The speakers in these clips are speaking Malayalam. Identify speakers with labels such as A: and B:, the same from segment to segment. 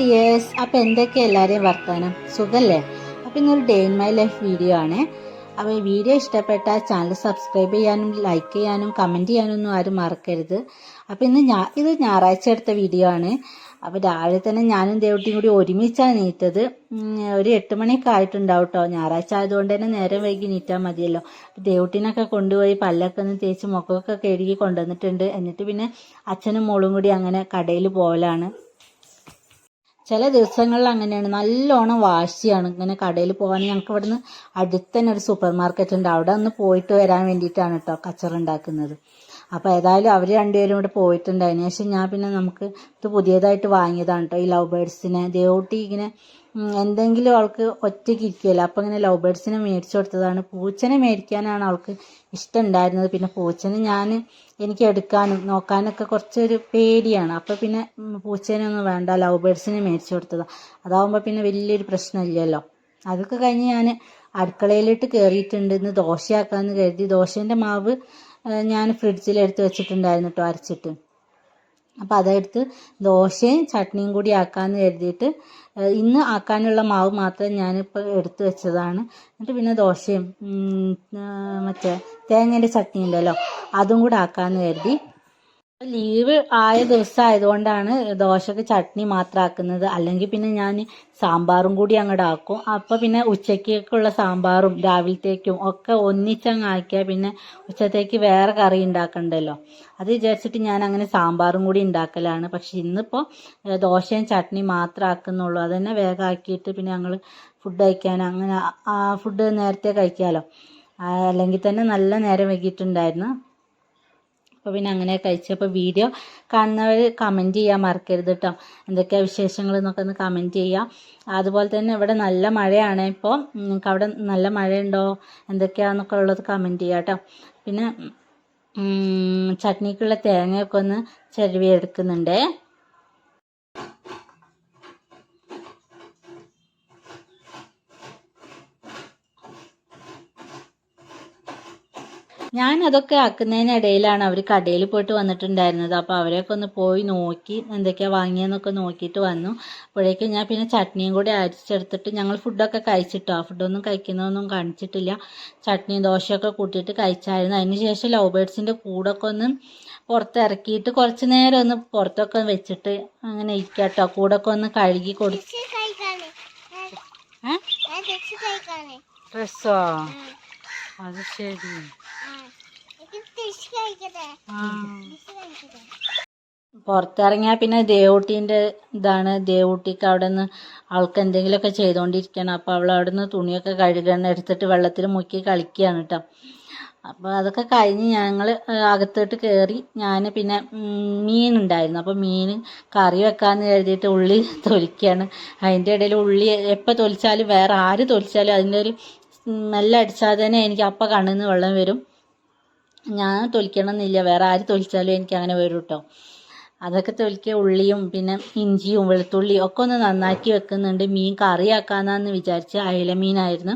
A: ഡിയേഴ്സ്. അപ്പം എന്തൊക്കെ എല്ലാവരെയും വർത്താനം? സുഖല്ലേ? അപ്പം ഇന്നൊരു day in my life video ആണ്. അപ്പോൾ ഈ വീഡിയോ ഇഷ്ടപ്പെട്ട ചാനൽ സബ്സ്ക്രൈബ് ചെയ്യാനും ലൈക്ക് ചെയ്യാനും കമന്റ് ചെയ്യാനും ഒന്നും ആരും മറക്കരുത്. അപ്പം ഇന്ന് ഞാ ഇത് ഞായറാഴ്ച എടുത്ത വീഡിയോ ആണ്. അപ്പോൾ രാവിലെ തന്നെ ഞാനും ദേവട്ടിയും കൂടി ഒരുമിച്ചാണ് നീറ്റത്. ഒരു എട്ട് മണിയൊക്കെ ആയിട്ടുണ്ടാവും കേട്ടോ ഞായറാഴ്ച ആയതുകൊണ്ട് തന്നെ നേരം വൈകി നീറ്റാൽ മതിയല്ലോ. ദേവട്ടിനൊക്കെ കൊണ്ടുപോയി പല്ലൊക്കെ ഒന്ന് തേച്ച് മുഖമൊക്കെ കഴുകി കൊണ്ടുവന്നിട്ടുണ്ട്. എന്നിട്ട് പിന്നെ അച്ഛനും മോളും കൂടി അങ്ങനെ കടയിൽ പോകലാണ് ചില ദിവസങ്ങളിൽ അങ്ങനെയാണ്. നല്ലോണം വാശിയാണ്. ഇങ്ങനെ കടയിൽ പോകാൻ ഞങ്ങൾക്ക് ഇവിടുന്ന് അടുത്ത് തന്നെ ഒരു സൂപ്പർ മാർക്കറ്റ് ഉണ്ട്. അവിടെ ഒന്ന് പോയിട്ട് വരാൻ വേണ്ടിയിട്ടാണ് കേട്ടോ കച്ചറ ഉണ്ടാക്കുന്നത്. അപ്പോൾ ഏതായാലും അവർ രണ്ടുപേരും ഇവിടെ പോയിട്ടുണ്ട് പക്ഷെ ഞാൻ പിന്നെ നമുക്ക് ഇത് പുതിയതായിട്ട് വാങ്ങിയതാണ് കേട്ടോ ഈ ലവ് ബേഡ്സിനെ ദേവോട്ടി ഇങ്ങനെ എന്തെങ്കിലും അവൾക്ക് ഒറ്റയ്ക്ക് ഇരിക്കുമല്ലോ അപ്പോൾ ഇങ്ങനെ ലവ് ബേഡ്സിനെ മേടിച്ചു കൊടുത്തതാണ്. പൂച്ചനെ മേടിക്കാനാണ് അവൾക്ക് ഇഷ്ടം ഉണ്ടായിരുന്നത് പിന്നെ പൂച്ചനെ ഞാൻ എനിക്ക് എടുക്കാനും നോക്കാനൊക്കെ കുറച്ചൊരു പേടിയാണ്. അപ്പോൾ പിന്നെ പൂച്ചേനെ ഒന്നും വേണ്ട. ലവ് ബേഡ്സിനെ മേടിച്ചു കൊടുത്തതാണ് അതാവുമ്പോൾ പിന്നെ വലിയൊരു പ്രശ്നമില്ലല്ലോ. അതൊക്കെ കഴിഞ്ഞ് ഞാൻ അടുക്കളയിലിട്ട് കയറിയിട്ടുണ്ട് ഇന്ന് ദോശയാക്കാമെന്ന് കരുതി. ദോശേന്റെ മാവ് ഞാൻ ഫ്രിഡ്ജിൽ എടുത്ത് വെച്ചിട്ടുണ്ടായിരുന്നു കേട്ടോ അരച്ചിട്ട്. അപ്പോൾ അതെടുത്ത് ദോശയും ചട്നിയും കൂടി ആക്കാമെന്ന് കരുതിയിട്ട് ഇന്ന് ആക്കാനുള്ള മാവ് മാത്രം ഞാനിപ്പോൾ എടുത്ത് വെച്ചതാണ്. എന്നിട്ട് പിന്നെ ദോശയും മറ്റേ തേങ്ങേന്റെ ചട്നി ഉണ്ടല്ലോ അതും കൂടെ ആക്കാമെന്ന് കരുതി. ലീവ് ആയ ദിവസം ആയതുകൊണ്ടാണ് ദോശക്ക് ചട്നി മാത്രം ആക്കുന്നത് അല്ലെങ്കിൽ പിന്നെ ഞാൻ സാമ്പാറും കൂടി അങ്ങോട്ട് ആക്കും. അപ്പോൾ പിന്നെ ഉച്ചക്കേക്കുള്ള സാമ്പാറും രാവിലത്തേക്കും ഒക്കെ ഒന്നിച്ചങ്ങ് ആക്കിയാൽ പിന്നെ ഉച്ചത്തേക്ക് വേറെ കറി ഉണ്ടാക്കണ്ടല്ലോ അത് വിചാരിച്ചിട്ട് ഞാൻ അങ്ങനെ സാമ്പാറും കൂടി ഉണ്ടാക്കലാണ് പക്ഷെ ഇന്നിപ്പോൾ ദോശയും ചട്നി മാത്രം ആക്കുന്നുള്ളൂ അത് തന്നെ വേഗം ആക്കിയിട്ട് പിന്നെ ഞങ്ങൾ ഫുഡ് കഴിക്കാൻ അങ്ങനെ ആ ഫുഡ് നേരത്തെ കഴിക്കാമല്ലോ അല്ലെങ്കിൽ തന്നെ നല്ല നേരം വൈകിട്ടുണ്ടായിരുന്നു. അപ്പോൾ പിന്നെ അങ്ങനെ കഴിച്ചപ്പോൾ വീഡിയോ കാണുന്നവർ കമന്റ് ചെയ്യാൻ മറക്കരുത് കേട്ടോ എന്തൊക്കെയാണ് വിശേഷങ്ങൾ എന്നൊക്കെ ഒന്ന് കമന്റ് ചെയ്യുക അതുപോലെ തന്നെ ഇവിടെ നല്ല മഴയാണ് ഇപ്പോൾ നിങ്ങൾക്ക് അവിടെ നല്ല മഴയുണ്ടോ? എന്തൊക്കെയാണെന്നൊക്കെ ഉള്ളത് കമന്റ് ചെയ്യുക കേട്ടോ പിന്നെ ചട്നിക്കുള്ള തേങ്ങയൊക്കെ ഒന്ന് ചെരുവി ഞാൻ അതൊക്കെ ആക്കുന്നതിനിടയിലാണ് അവർ കടയിൽ പോയിട്ട് വന്നിട്ടുണ്ടായിരുന്നത്. അപ്പോൾ അവരെയൊക്കെ ഒന്ന് പോയി നോക്കി എന്തൊക്കെയാണ് വാങ്ങിയെന്നൊക്കെ നോക്കിയിട്ട് വന്നു. അപ്പോഴേക്കും ഞാൻ പിന്നെ ചട്നിയും കൂടി അരിച്ചെടുത്തിട്ട് ഞങ്ങൾ ഫുഡൊക്കെ കഴിച്ചിട്ടോ? ഫുഡൊന്നും കഴിക്കുന്നതൊന്നും കാണിച്ചിട്ടില്ല. ചട്നിയും ദോശയൊക്കെ കൂട്ടിയിട്ട് കഴിച്ചായിരുന്നു. അതിന് ശേഷം ലവ് ബേഡ്സിന്റെ കൂടൊക്കെ ഒന്ന് പുറത്തിറക്കിയിട്ട് കുറച്ച് നേരം ഒന്ന് പുറത്തൊക്കെ വെച്ചിട്ട് അങ്ങനെ ഇരിക്കാട്ടോ. കൂടൊക്കെ ഒന്ന് കഴുകി കൊടുത്തു ഡ്രസ്സോ? അത് ശരി. പുറത്തിറങ്ങിയാൽ പിന്നെ ദേവൂട്ടീന്റെ ഇതാണ്. ദേവൂട്ടിക്ക് അവിടെ നിന്ന് അവൾക്ക് എന്തെങ്കിലുമൊക്കെ ചെയ്തുകൊണ്ടിരിക്കണം അപ്പോൾ അവൾ അവിടെ നിന്ന് തുണിയൊക്കെ കഴുകണം എടുത്തിട്ട് വെള്ളത്തിൽ മുക്കി കളിക്കുകയാണ് കേട്ടോ. അപ്പോൾ അതൊക്കെ കഴിഞ്ഞ് ഞങ്ങൾ അകത്തോട്ട് കയറി ഞാൻ പിന്നെ മീൻ ഉണ്ടായിരുന്നു. അപ്പോൾ മീൻ കറി വെക്കാമെന്ന് കരുതിയിട്ട് ഉള്ളി തൊലിക്കുകയാണ്. അതിന്റെ ഇടയിൽ ഉള്ളി എപ്പോൾ തൊലിച്ചാലും വേറെ ആര് തൊലിച്ചാലും അതിന്റെ ഒരു സ്മെല്ല് അടിച്ചാൽ തന്നെ എനിക്ക് അപ്പം കണ്ണിൽ നിന്ന് വെള്ളം വരും. ഞാൻ തൊലിക്കണമെന്നില്ല. വേറെ ആര് തൊലിച്ചാലും എനിക്ക് അങ്ങനെ വരും കേട്ടോ അതൊക്കെ തൊലിക്കുക. ഉള്ളിയും പിന്നെ ഇഞ്ചിയും വെളുത്തുള്ളിയും ഒക്കെ ഒന്ന് നന്നാക്കി വെക്കുന്നുണ്ട്. മീൻ കറിയാക്കാന്നാന്ന് വിചാരിച്ച് അയല മീനായിരുന്നു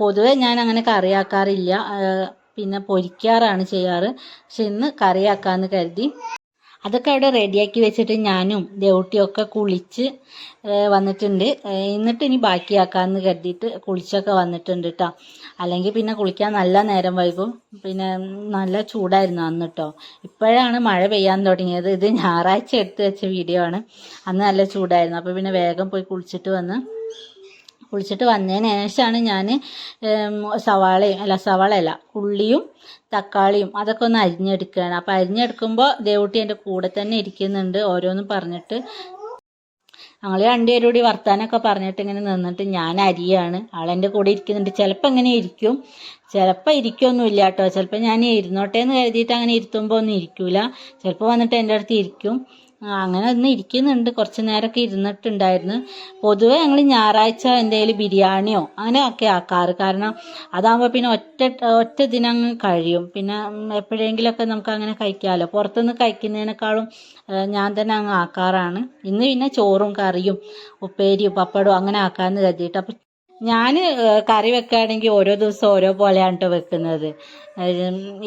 A: പൊതുവെ ഞാൻ അങ്ങനെ കറിയാക്കാറില്ല. പിന്നെ പൊരിക്കാറാണ് ചെയ്യാറ്. പക്ഷെ ഇന്ന് കറിയാക്കാന്ന് കരുതി. അതൊക്കെ അവിടെ റെഡിയാക്കി വെച്ചിട്ട് ഞാനും ദേവുട്ടിയൊക്കെ കുളിച്ച് വന്നിട്ടുണ്ട്. എന്നിട്ട് ഇനി ബാക്കിയാക്കാമെന്ന് കരുതിയിട്ട് കുളിച്ചൊക്കെ വന്നിട്ടുണ്ട് കേട്ടോ അല്ലെങ്കിൽ പിന്നെ കുളിക്കാൻ നല്ല നേരം വൈകും. പിന്നെ നല്ല ചൂടായിരുന്നു അന്ന് കേട്ടോ ഇപ്പോഴാണ് മഴ പെയ്യാൻ തുടങ്ങിയത്. ഇത് ഞായറാഴ്ച എടുത്ത് വെച്ച വീഡിയോ ആണ്. അന്ന് നല്ല ചൂടായിരുന്നു. അപ്പോൾ പിന്നെ വേഗം പോയി കുളിച്ചിട്ട് വന്ന് കുളിച്ചിട്ട് വന്നതിന് ശേഷമാണ് ഞാൻ സവാളയും അല്ല സവാളയല്ല ഉള്ളിയും തക്കാളിയും അതൊക്കെ ഒന്ന് അരിഞ്ഞെടുക്കുകയാണ് അപ്പോൾ അരിഞ്ഞെടുക്കുമ്പോൾ ദേവൂട്ടി എന്റെ കൂടെ തന്നെ ഇരിക്കുന്നുണ്ട് ഓരോന്നും പറഞ്ഞിട്ട്. ഞങ്ങൾ രണ്ടുപേരും കൂടി വർത്താനൊക്കെ പറഞ്ഞിട്ട് ഇങ്ങനെ നിന്നിട്ട് ഞാൻ അരിയാണ്. ആളെന്റെ കൂടെ ഇരിക്കുന്നുണ്ട്. ചിലപ്പോൾ ഇങ്ങനെ ഇരിക്കും. ചിലപ്പോൾ ഇരിക്കൊന്നുമില്ല കേട്ടോ. ചിലപ്പോൾ ഞാൻ ഇരുന്നോട്ടെ എന്ന് കരുതിയിട്ട് അങ്ങനെ ഇരുത്തുമ്പോൾ ഒന്നും ഇരിക്കൂല. ചിലപ്പോൾ വന്നിട്ട് എന്റെ അടുത്ത് ഇരിക്കും. അങ്ങനെ ഒന്ന് ഇരിക്കുന്നുണ്ട്. കുറച്ച് നേരമൊക്കെ ഇരുന്നിട്ടുണ്ടായിരുന്നു. പൊതുവേ ഞങ്ങൾ ഞായറാഴ്ച എന്തെങ്കിലും ബിരിയാണിയോ അങ്ങനെ ഒക്കെ ആക്കാറ്. കാരണം അതാകുമ്പോൾ പിന്നെ ഒറ്റ ഒറ്റ ദിനം അങ്ങ് കഴിയും. പിന്നെ എപ്പോഴെങ്കിലുമൊക്കെ നമുക്ക് അങ്ങനെ കഴിക്കാമല്ലോ പുറത്തുനിന്ന് കഴിക്കുന്നതിനേക്കാളും ഞാൻ തന്നെ അങ്ങ് ആക്കാറാണ്. ഇന്ന് പിന്നെ ചോറും കറിയും ഉപ്പേരിയും പപ്പടവും അങ്ങനെ ആക്കാമെന്ന് കരുതിയിട്ട്. അപ്പം ഞാൻ കറി വെക്കുകയാണെങ്കിൽ ഓരോ ദിവസം ഓരോ പോലെയാണ് കേട്ടോ വെക്കുന്നത്.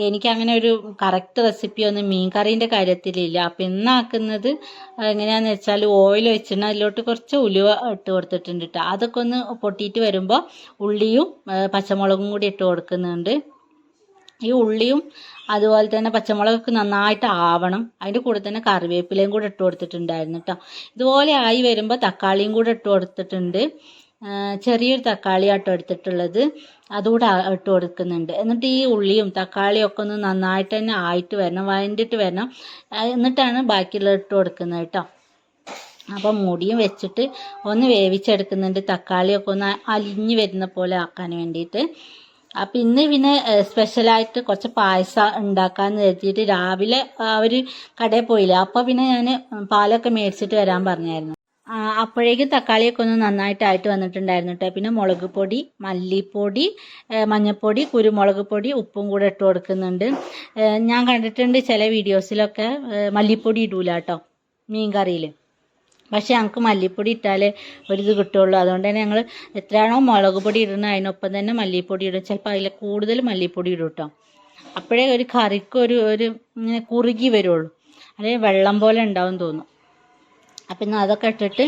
A: എനിക്കങ്ങനെ ഒരു കറക്റ്റ് റെസിപ്പി ഒന്നും മീൻ കറീന്റെ കാര്യത്തിലില്ല. അപ്പം ഇന്നാക്കുന്നത് എങ്ങനെയാണെന്ന് വെച്ചാൽ ഓയിൽ വെച്ചിട്ട് അതിലോട്ട് കുറച്ച് ഉലുവ ഇട്ട് കൊടുത്തിട്ടുണ്ട് കേട്ടോ അതൊക്കെ ഒന്ന് പൊട്ടിയിട്ട് വരുമ്പോൾ ഉള്ളിയും പച്ചമുളകും കൂടി ഇട്ട് കൊടുക്കുന്നുണ്ട്. ഈ ഉള്ളിയും അതുപോലെ തന്നെ പച്ചമുളകൊക്കെ നന്നായിട്ട് ആവണം. അതിന്റെ കൂടെ തന്നെ കറിവേപ്പിലയും കൂടെ ഇട്ട് കൊടുത്തിട്ടുണ്ടായിരുന്നു കേട്ടോ ഇതുപോലെ ആയി വരുമ്പോൾ തക്കാളിയും കൂടെ ഇട്ട് കൊടുത്തിട്ടുണ്ട്. ആ, തക്കാളി തക്കാളിയാട്ടോ എടുത്തിട്ടുള്ളത്. അതുകൂടെ ഇട്ട് കൊടുക്കുന്നുണ്ട്. എന്നിട്ട് ഈ ഉള്ളിയും തക്കാളിയും ഒക്കെ ഒന്ന് നന്നായിട്ട് തന്നെ ആയിട്ട് വരണം വഴണ്ടിട്ട് വരണം. എന്നിട്ടാണ് ബാക്കിയുള്ളത് ഇട്ട് കൊടുക്കുന്നത് കേട്ടോ. അപ്പം മുടിയും വെച്ചിട്ട് ഒന്ന് വേവിച്ചെടുക്കുന്നുണ്ട്. തക്കാളിയൊക്കെ ഒന്ന് അലിഞ്ഞു വരുന്ന പോലെ ആക്കാൻ വേണ്ടിയിട്ട്. അപ്പം ഇന്ന് പിന്നെ സ്പെഷ്യലായിട്ട് കുറച്ച് പായസം ഉണ്ടാക്കാമെന്ന് കരുതിയിട്ട് രാവിലെ അവർ കടയിൽ പോയില്ല. അപ്പോൾ പിന്നെ ഞാൻ പാലൊക്കെ മേടിച്ചിട്ട് വരാൻ പറഞ്ഞായിരുന്നു. അപ്പോഴേക്കും തക്കാളിയൊക്കെ ഒന്ന് നന്നായിട്ടായിട്ട് വന്നിട്ടുണ്ടായിരുന്നു കേട്ടോ പിന്നെ മുളക് പൊടി മല്ലിപ്പൊടി മഞ്ഞൾപ്പൊടി കുരുമുളക് പൊടി ഉപ്പും കൂടെ ഇട്ട് കൊടുക്കുന്നുണ്ട്. ഞാൻ കണ്ടിട്ടുണ്ട് ചില വീഡിയോസിലൊക്കെ മല്ലിപ്പൊടി ഇടൂല കേട്ടോ മീൻ കറിയിൽ പക്ഷെ ഞങ്ങൾക്ക് മല്ലിപ്പൊടി ഇട്ടാലേ ഒരിത് കിട്ടുള്ളൂ. അതുകൊണ്ട് തന്നെ ഞങ്ങൾ എത്രയാണോ മുളക് പൊടി ഇടുന്നത് അതിനൊപ്പം തന്നെ മല്ലിപ്പൊടി ഇടും. ചിലപ്പോൾ അതിൽ കൂടുതൽ മല്ലിപ്പൊടി ഇടും കേട്ടോ അപ്പോഴേ ഒരു കറിക്ക് ഒരു ഒരു ഇങ്ങനെ കുറുകി വരുള്ളൂ. അല്ലെങ്കിൽ വെള്ളം പോലെ ഉണ്ടാവും തോന്നും. അപ്പം അതൊക്കെ ഇട്ടിട്ട്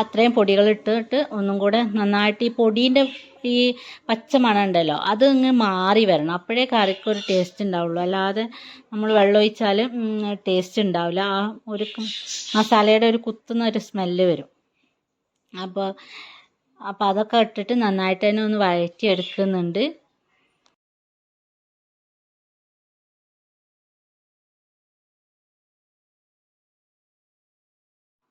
A: അത്രയും പൊടികൾ ഇട്ടിട്ട് ഒന്നും കൂടെ നന്നായിട്ട് ഈ പൊടീന്റെ ഈ പച്ച മണം ഉണ്ടല്ലോ അത് ഇങ്ങ് മാറി വരണം. അപ്പോഴേ കറിക്ക് ഒരു ടേസ്റ്റ് ഉണ്ടാവുള്ളൂ. അല്ലാതെ നമ്മൾ വെള്ളം ഒഴിച്ചാൽ ടേസ്റ്റ് ഉണ്ടാവില്ല. ആ ഒരു മസാലയുടെ ഒരു കുത്തുന്ന ഒരു സ്മെല്ല് വരും. അപ്പോൾ അപ്പോൾ അതൊക്കെ ഇട്ടിട്ട് നന്നായിട്ട് തന്നെ ഒന്ന് വഴറ്റി എടുക്കുന്നുണ്ട്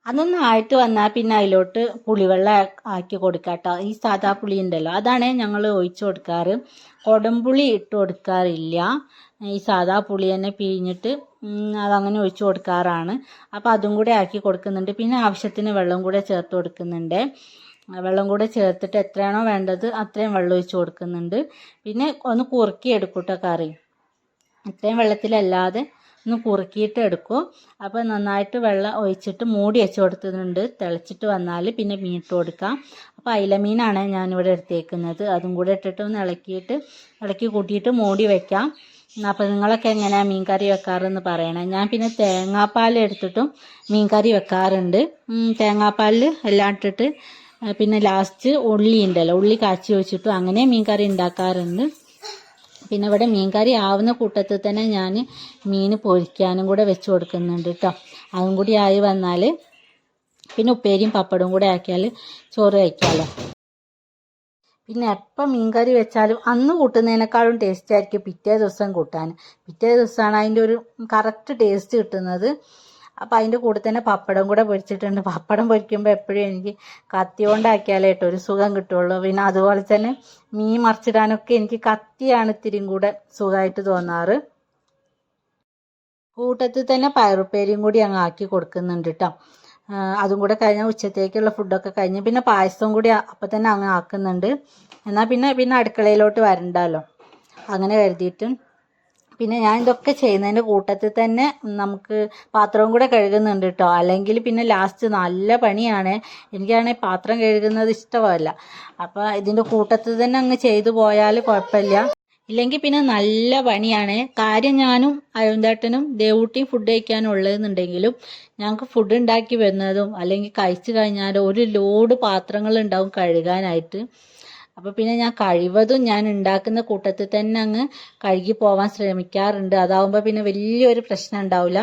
A: അതൊന്ന് ആയിട്ട് വന്നാൽ പിന്നെ അതിലോട്ട് പുളിവെള്ളം ആക്കി കൊടുക്കുക കേട്ടോ ഈ സാധാ പുളി ഉണ്ടല്ലോ അതാണ് ഞങ്ങൾ ഒഴിച്ചു കൊടുക്കാറ്. കൊടംപുളി ഇട്ട് കൊടുക്കാറില്ല. ഈ സാധാ പുളി തന്നെ പിഴിഞ്ഞിട്ട് അതങ്ങനെ ഒഴിച്ചു കൊടുക്കാറാണ്. അപ്പോൾ അതും കൂടെ ആക്കി കൊടുക്കുന്നുണ്ട്. പിന്നെ ആവശ്യത്തിന് വെള്ളം കൂടെ ചേർത്ത് കൊടുക്കുന്നുണ്ട്. വെള്ളം കൂടെ ചേർത്തിട്ട് എത്രയാണോ വേണ്ടത് അത്രയും വെള്ളം ഒഴിച്ച് കൊടുക്കുന്നുണ്ട്. പിന്നെ ഒന്ന് കുറുക്കി എടുക്കൂട്ടോ കേട്ടോ കറി. ഇത്രയും വെള്ളത്തിലല്ലാതെ ഒന്ന് കുറുക്കിയിട്ട് എടുക്കും. അപ്പോൾ നന്നായിട്ട് വെള്ളം ഒഴിച്ചിട്ട് മൂടി വെച്ച് കൊടുത്തിട്ടുണ്ട്. തിളച്ചിട്ട് വന്നാൽ പിന്നെ മീൻ ഇട്ട് കൊടുക്കാം. അപ്പോൾ അയിലമീനാണ് ഞാനിവിടെ എടുത്തേക്കുന്നത്. അതും കൂടെ ഇട്ടിട്ട് ഒന്ന് ഇളക്കിയിട്ട് ഇളക്കി കൂട്ടിയിട്ട് മൂടി വയ്ക്കാം അപ്പോൾ നിങ്ങളൊക്കെ എങ്ങനെയാണ് മീൻ കറി വെക്കാറെന്ന് പറയണേ. ഞാൻ പിന്നെ തേങ്ങാപ്പാൽ എടുത്തിട്ടും മീൻ കറി വെക്കാറുണ്ട്. തേങ്ങാപ്പാലിൽ എല്ലാം ഇട്ടിട്ട് പിന്നെ ലാസ്റ്റ് ഉള്ളി ഉണ്ടല്ലോ ഉള്ളി കാച്ചി വെച്ചിട്ടും അങ്ങനെ മീൻ കറി ഉണ്ടാക്കാറുണ്ട്. പിന്നെ ഇവിടെ മീൻകറി ആവുന്ന കൂട്ടത്തിൽ തന്നെ ഞാൻ മീൻ പൊരിക്കാനും കൂടെ വെച്ച് കൊടുക്കുന്നുണ്ട് കേട്ടോ അതും കൂടി ആയി വന്നാൽ പിന്നെ ഉപ്പേരിയും പപ്പടവും കൂടെ ആക്കിയാൽ ചോറ് കഴിക്കാമല്ലോ പിന്നെ എപ്പം മീൻകറി വെച്ചാലും അന്ന് കൂട്ടുന്നതിനേക്കാളും ടേസ്റ്റ് ആയിരിക്കും പിറ്റേ ദിവസം കൂട്ടാൻ പിറ്റേ ദിവസമാണ് അതിന്റെ ഒരു കറക്റ്റ് ടേസ്റ്റ് കിട്ടുന്നത്. അപ്പോൾ അതിന്റെ കൂടെ തന്നെ പപ്പടം കൂടെ പൊരിച്ചിട്ടുണ്ട്. പപ്പടം പൊരിക്കുമ്പോൾ എപ്പോഴും എനിക്ക് കത്തി കൊണ്ടാക്കിയാലേ ഒരു സുഖം കിട്ടുള്ളൂ. പിന്നെ അതുപോലെ തന്നെ മീൻ മറിച്ചിടാനൊക്കെ എനിക്ക് കത്തിയാണ് ഇത്തിരിയും കൂടെ സുഖമായിട്ട് തോന്നാറ്. കൂട്ടത്തിൽ തന്നെ പയറുപ്പേരിയും കൂടി അങ്ങ് ആക്കി കൊടുക്കുന്നുണ്ട് കേട്ടോ. അതും കൂടെ കഴിഞ്ഞ ഉച്ചത്തേക്കുള്ള ഫുഡൊക്കെ കഴിഞ്ഞ് പിന്നെ പായസവും കൂടി അപ്പം തന്നെ അങ്ങ് ആക്കുന്നുണ്ട്. എന്നാൽ പിന്നെ പിന്നെ അടുക്കളയിലോട്ട് വരണ്ടല്ലോ അങ്ങനെ കരുതിയിട്ട് പിന്നെ ഞാൻ ഇതൊക്കെ ചെയ്യുന്നതിന്റെ കൂട്ടത്തിൽ തന്നെ നമുക്ക് പാത്രവും കൂടെ കഴുകുന്നുണ്ട് കേട്ടോ അല്ലെങ്കിൽ പിന്നെ ലാസ്റ്റ് നല്ല പണിയാണ്. എനിക്കാണെങ്കിൽ പാത്രം കഴുകുന്നത് ഇഷ്ടമല്ല. അപ്പോൾ ഇതിന്റെ കൂട്ടത്തിൽ തന്നെ അങ്ങ് ചെയ്തു പോയാൽ കുഴപ്പമില്ല. ഇല്ലെങ്കിൽ പിന്നെ നല്ല പണിയാണ്. കാര്യം ഞാനും അരുന്തേട്ടനും ദേവൂട്ടിയും ഫുഡ് കഴിക്കാനും ഉള്ളതെന്നുണ്ടെങ്കിലും ഞങ്ങൾക്ക് ഫുഡ് ഉണ്ടാക്കി വരുന്നതും അല്ലെങ്കിൽ കഴിച്ചു കഴിഞ്ഞാൽ ഒരു ലോഡ് പാത്രങ്ങൾ ഉണ്ടാവും കഴുകാനായിട്ട്. അപ്പോൾ പിന്നെ ഞാൻ കഴിവതും ഞാൻ ഉണ്ടാക്കുന്ന കൂട്ടത്തിൽ തന്നെ അങ്ങ് കഴുകി പോവാൻ ശ്രമിക്കാറുണ്ട്. അതാവുമ്പോൾ പിന്നെ വലിയൊരു പ്രശ്നം ഉണ്ടാവില്ല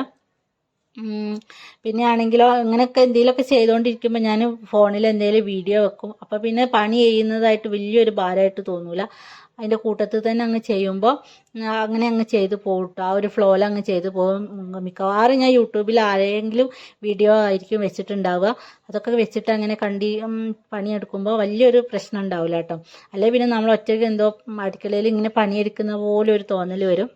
A: പിന്നെ ആണെങ്കിലോ ഇങ്ങനെയൊക്കെ എന്തെങ്കിലുമൊക്കെ ചെയ്തുകൊണ്ടിരിക്കുമ്പോൾ ഞാൻ ഫോണിൽ എന്തെങ്കിലും വീഡിയോ വെക്കും. അപ്പോൾ പിന്നെ പണി ചെയ്യുന്നതായിട്ട് വലിയൊരു ഭാരമായിട്ട് തോന്നൂല. അതിന്റെ കൂട്ടത്തിൽ തന്നെ അങ്ങ് ചെയ്യുമ്പോൾ അങ്ങനെ അങ്ങ് ചെയ്തു പോകട്ടോ. ആ ഒരു ഫ്ലോയിൽ അങ്ങ് ചെയ്തു പോകും. മിക്കവാറും ഞാൻ യൂട്യൂബിൽ ആരെങ്കിലും വീഡിയോ ആയിരിക്കും വെച്ചിട്ടുണ്ടാവുക. അതൊക്കെ വെച്ചിട്ട് അങ്ങനെ കണ്ടി പണിയെടുക്കുമ്പോൾ വലിയൊരു പ്രശ്നം ഉണ്ടാവില്ല കേട്ടോ. അല്ലെങ്കിൽ പിന്നെ നമ്മൾ ഒറ്റയ്ക്ക് എന്തോ അടുക്കളയിൽ ഇങ്ങനെ പണിയെടുക്കുന്ന പോലെ ഒരു തോന്നൽ വരും.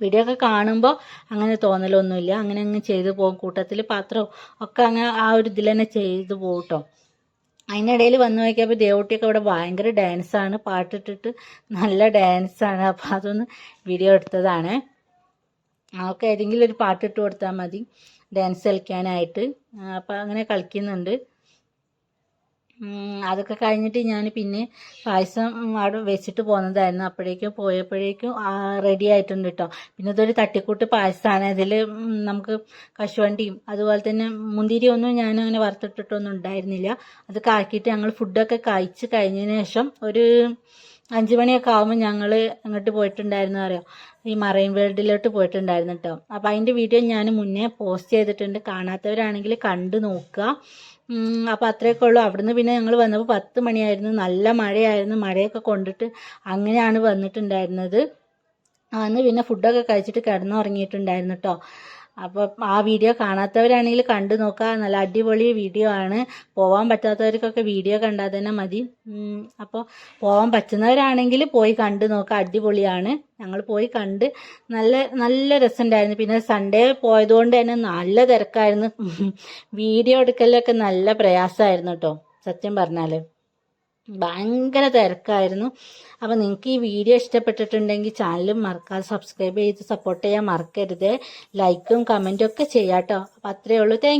A: വീഡിയോ ഒക്കെ കാണുമ്പോൾ അങ്ങനെ തോന്നലൊന്നുമില്ല. അങ്ങനെ അങ്ങ് ചെയ്തു പോകും. കൂട്ടത്തിൽ പാത്രവും ഒക്കെ അങ്ങനെ ആ ഒരു ഇതിൽ തന്നെ ചെയ്തു പോകും കേട്ടോ. അതിനിടയിൽ വന്നു നോക്കിയപ്പോൾ ദേവൂട്ടിയൊക്കെ ഇവിടെ ഭയങ്കര ഡാൻസാണ് പാട്ടിട്ടിട്ട് നല്ല ഡാൻസാണ് അപ്പോൾ അതൊന്ന് വീഡിയോ എടുത്തതാണ്. അവൾക്ക് ഏതെങ്കിലും ഒരു പാട്ടിട്ട് കൊടുത്താൽ മതി. ഡാൻസ് കളിക്കാനായിട്ട്. അപ്പോൾ അങ്ങനെ കളിക്കുന്നുണ്ട്. അതൊക്കെ കഴിഞ്ഞിട്ട് ഞാൻ പിന്നെ പായസം അവിടെ വെച്ചിട്ട് പോകുന്നതായിരുന്നു അപ്പോഴേക്കും പോയപ്പോഴേക്കും റെഡി ആയിട്ടുണ്ട് കേട്ടോ പിന്നെ ഇതൊരു തട്ടിക്കൂട്ട് പായസമാണ് ഇതിൽ നമുക്ക് കശുവണ്ടിയും അതുപോലെ തന്നെ മുന്തിരി ഒന്നും ഞാൻ അങ്ങനെ വറുത്തിട്ടിട്ടൊന്നും ഉണ്ടായിരുന്നില്ല. അത് കാക്കിയിട്ട് ഞങ്ങൾ ഫുഡൊക്കെ കഴിച്ച് കഴിഞ്ഞതിന് ശേഷം ഒരു അഞ്ചു മണിയൊക്കെ ആകുമ്പോൾ ഞങ്ങൾ അങ്ങോട്ട് പോയിട്ടുണ്ടായിരുന്നു അറിയാം? ഈ മറൈൻ വേൾഡിലോട്ട് പോയിട്ടുണ്ടായിരുന്നു കേട്ടോ അപ്പോൾ അതിന്റെ വീഡിയോ ഞാൻ മുന്നേ പോസ്റ്റ് ചെയ്തിട്ടുണ്ട്. കാണാത്തവരാണെങ്കിൽ കണ്ടു നോക്കുക. അപ്പോൾ അത്രയൊക്കെ ഉള്ളൂ. അവിടുന്ന് പിന്നെ ഞങ്ങൾ വന്നപ്പോൾ പത്ത് മണിയായിരുന്നു. നല്ല മഴയായിരുന്നു. മഴയൊക്കെ കൊണ്ടിട്ട് അങ്ങനെയാണ് വന്നിട്ടുണ്ടായിരുന്നത്. അന്ന് പിന്നെ ഫുഡൊക്കെ കഴിച്ചിട്ട് കിടന്നുറങ്ങിയിട്ടുണ്ടായിരുന്നു കേട്ടോ അപ്പോൾ ആ വീഡിയോ കാണാത്തവരാണെങ്കിൽ കണ്ടു നോക്കുക നല്ല അടിപൊളി വീഡിയോ ആണ്. പോവാൻ പറ്റാത്തവർക്കൊക്കെ വീഡിയോ കണ്ടാൽ തന്നെ മതി. അപ്പോൾ പോവാൻ പറ്റുന്നവരാണെങ്കിൽ പോയി കണ്ടു നോക്കുക അടിപൊളിയാണ്. ഞങ്ങൾ പോയി കണ്ട് നല്ല നല്ല രസമുണ്ടായിരുന്നു. പിന്നെ സൺഡേ പോയതുകൊണ്ട് തന്നെ നല്ല തിരക്കായിരുന്നു. വീഡിയോ എടുക്കലൊക്കെ നല്ല പ്രയാസമായിരുന്നു കേട്ടോ. സത്യം പറഞ്ഞാൽ ഭയങ്കര തിരക്കായിരുന്നു. അപ്പോൾ നിങ്ങൾക്ക് ഈ വീഡിയോ ഇഷ്ടപ്പെട്ടിട്ടുണ്ടെങ്കിൽ ചാനലും മറക്കാതെ സബ്സ്ക്രൈബ് ചെയ്ത് സപ്പോർട്ട് ചെയ്യാൻ മറക്കരുത്. ലൈക്കും കമന്റും ഒക്കെ ചെയ്യാം കേട്ടോ അപ്പോൾ അത്രയേ ഉള്ളൂ താങ്ക്